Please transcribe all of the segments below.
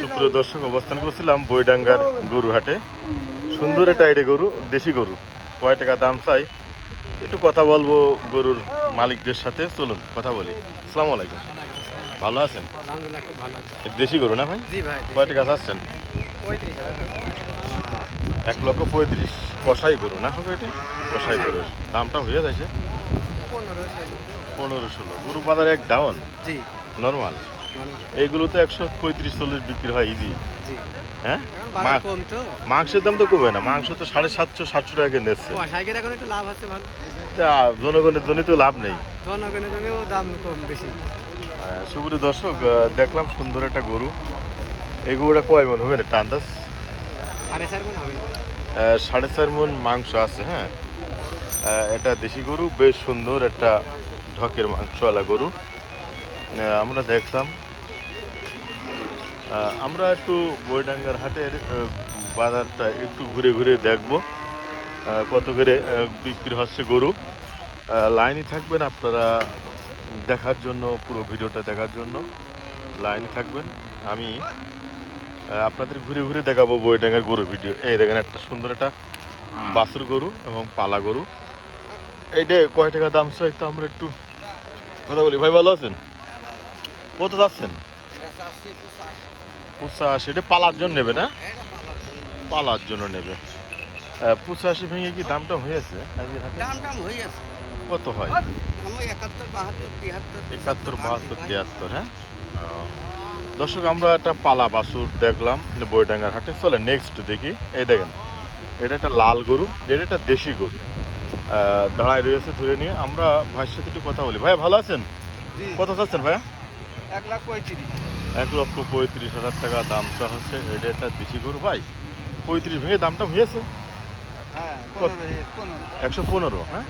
সুপ্রিয় দর্শক অবস্থান করছিলাম বইডাঙ্গার গরু হাটে সুন্দর একটা আইডে গরু দেশি গরু। কয় টাকা দাম চাই? একটু কথা বলব গরুর মালিকদের সাথে। চলুন কথা বলি। আসসালামু আলাইকুম। ভালো আছেন? দেশি গরু না ভাই? কয় টাকা চাচ্ছেন? এক লক্ষ পঁয়ত্রিশ। কষাই গরু না হবে এটা? কষাই গরু দামটা হয়ে যাচ্ছে পনেরো পনেরো ষোলো। গরু বাজারে এক ডাউন নর্মাল এইগুলো তো একশো পঁয়ত্রিশ চল্লিশ বিক্রি হয় ইজি হ্যাঁ? মাংসের দাম তো কমবে না মাংস তো সাড়ে সাতশো সাতশো টাকা ভালো। তা জনগণের জন্য তো লাভ নেই। জনগণের জন্যও দাম কম বেশি। আহ, দর্শক দেখলাম সুন্দর একটা গরু। এই গরুটা কয় মন হবে না আন্দাজ সাড়ে চার মন মাংস আছে হ্যাঁ? এটা দেশি গরু বেশ সুন্দর একটা ঢকের মাংসওয়ালা গরু। আমরা দেখলাম আমরা একটু বইডাঙ্গার হাটের বাজারটা একটু ঘুরে ঘুরে দেখব কত করে বিক্রি হচ্ছে গরু। লাইনে থাকবেন আপনারা দেখার জন্য, পুরো ভিডিওটা দেখার জন্য। লাইনে থাকবেন, আমি আপনাদের ঘুরে ঘুরে দেখাবো বইডাঙ্গার গরু ভিডিও। এই দেখেন একটা সুন্দর একটা বাছুর গরু এবং পালা গরু। এইটা কয় টাকা দাম চাই তো আমরা একটু কথা বলি। ভাই, ভালো আছেন? কত যাচ্ছেন? পঁচাশি এটা পালার জন্য নেবে না? পালার জন্য নেবে। পঁচাশি ভেঙে কি দামটা হয়েছে? হয়ে কত হয়? একাত্তর বাহাত্তর তিয়াত্তর হ্যাঁ? দর্শক আমরা একটা পালা বাছুর দেখলাম বইডাঙ্গার হাটে। চলে নেক্সট দেখি। এই দেখেন এটা একটা লাল গরু এটা একটা দেশি গরু। দাঁড়ায় রয়েছে ধরে নিয়ে। আমরা ভাইয়ের সাথে একটু কথা বলি। ভাইয়া ভালো আছেন? কত চাচ্ছেন ভাইয়া? এক লাখ পঁয়ত্রিশ। এক লক্ষ পঁয়ত্রিশ হাজার টাকা দামটা হচ্ছে এটা একটা দেশি গরু ভাই। পঁয়ত্রিশ ভেঙে দামটা হয়েছে? হ্যাঁ একশো পনেরো হ্যাঁ?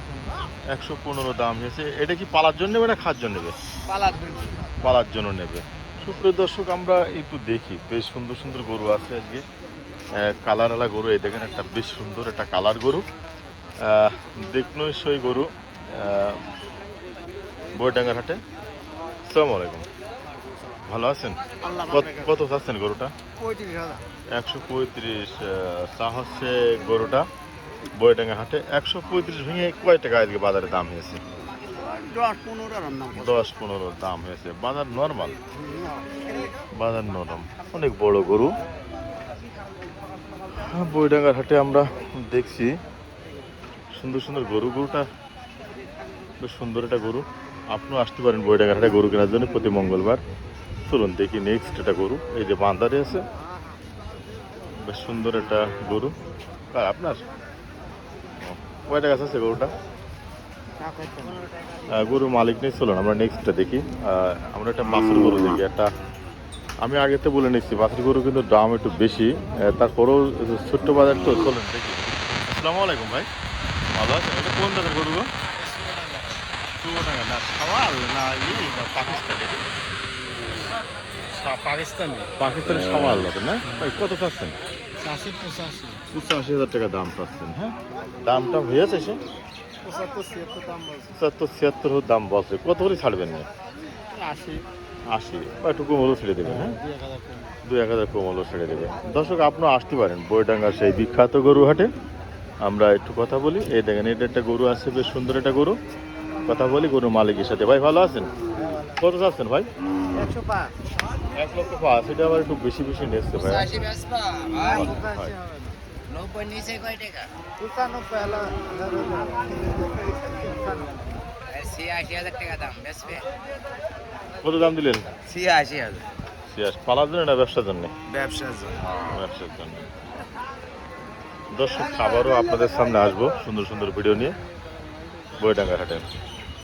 একশো পনেরো দাম হয়েছে। এটা কি পালার জন্য নেবে না খাওয়ার জন্য নেবে? পালার জন্য। নেবে। সুপ্রিয় দর্শক আমরা একটু দেখি। বেশ সুন্দর সুন্দর গরু আছে আজকে। কালার আলা গরু এই দেখেন একটা বেশ সুন্দর একটা কালার গরু। দেখনো সেই গরু। বইডাঙ্গার হাটে। আসসালামু আলাইকুম। ভালো আছেন? কত- কত চাচ্ছেন গরুটা? একশো পঁয়ত্রিশ চা হচ্ছে গরুটা বইডাঙ্গা হাটে। একশো পঁয়ত্রিশ ভেঙে কয় টাকা আজকে বাজারে দাম হয়েছে? দশ পনেরো দাম হয়েছে। বাজার নর্মাল? বাজার নরম। অনেক বড় গরু। হ্যাঁ, বইডাঙ্গার হাটে আমরা দেখছি সুন্দর সুন্দর গরু। গরুটা বেশ সুন্দর একটা গরু। আপনিও আসতে পারেন বইডাঙ্গার হাটে গরু কেনার জন্য প্রতি মঙ্গলবার। চলুন দেখি নেক্সট একটা গরু। এই যে বান্দারে আছে। বেশ সুন্দর একটা গরু। কার আপনার? ও, কয় টাকা আছে গরুটা? গরুর মালিক নেই চলুন আমরা নেক্সটটা দেখি। আমরা একটা বাছুর গরু দেখি একটা আমি আগে তো বলে নিচ্ছি বাছুর গরু কিন্তু দাম একটু বেশি। তারপরেও ছোট্ট বাজার তো চলুন দেখি। আসসালামু আলাইকুম ভাই। ভালো আছেন? এটা কোন জাতের গরু গো? না না ই পাকিস্তানি? পাকিস্তানি। পাকিস্তানি সওয়াল হবে না? ভাই কত চাচ্ছেন? চাষি পঁচাশি। পঁচাশি হাজার টাকা দাম চাচ্ছেন হ্যাঁ? দামটা হয়েছে সে? পঁচাত্তর ছিয়াত্তর দাম বলছে। কত করে ছাড়বেন না আশি। আশি। বা একটু কমলেও ছেড়ে দেবেন হ্যাঁ? দুই এক হাজার কম। দু এক হাজার কমলও ছেড়ে দেবে। দর্শক আপনিও আসতে পারেন বইডাঙ্গার সেই বিখ্যাত গরু হাটে। আমরা একটু কথা বলি। এই দেখেন এটা একটা গরু আছে বেশ সুন্দর একটা গরু। কথা বলি গরুর মালিকের সাথে। ভাই ভালো আছেন? কত চাচ্ছেন ভাই? একশো পাঁচ। এক লক্ষ পাঁচ এটা আবার একটু বেশি বেশি নিচ্ছে ভাই। পঁচাশি বেচবা নব্বই নিচে কয় টাকা? পঁচানব্বই ছিয়াশি হাজার টাকা দাম বেচবে? কত দাম দিলেন? ছিয়াশি হাজার। সিয়াস পালার জন্য না ব্যবসার জন্য? ব্যবসার জন্য। ব্যবসার জন্য। দর্শক আবারও আপনাদের সামনে আসব। সুন্দর সুন্দর ভিডিও নিয়ে। বইডাঙ্গার হাটে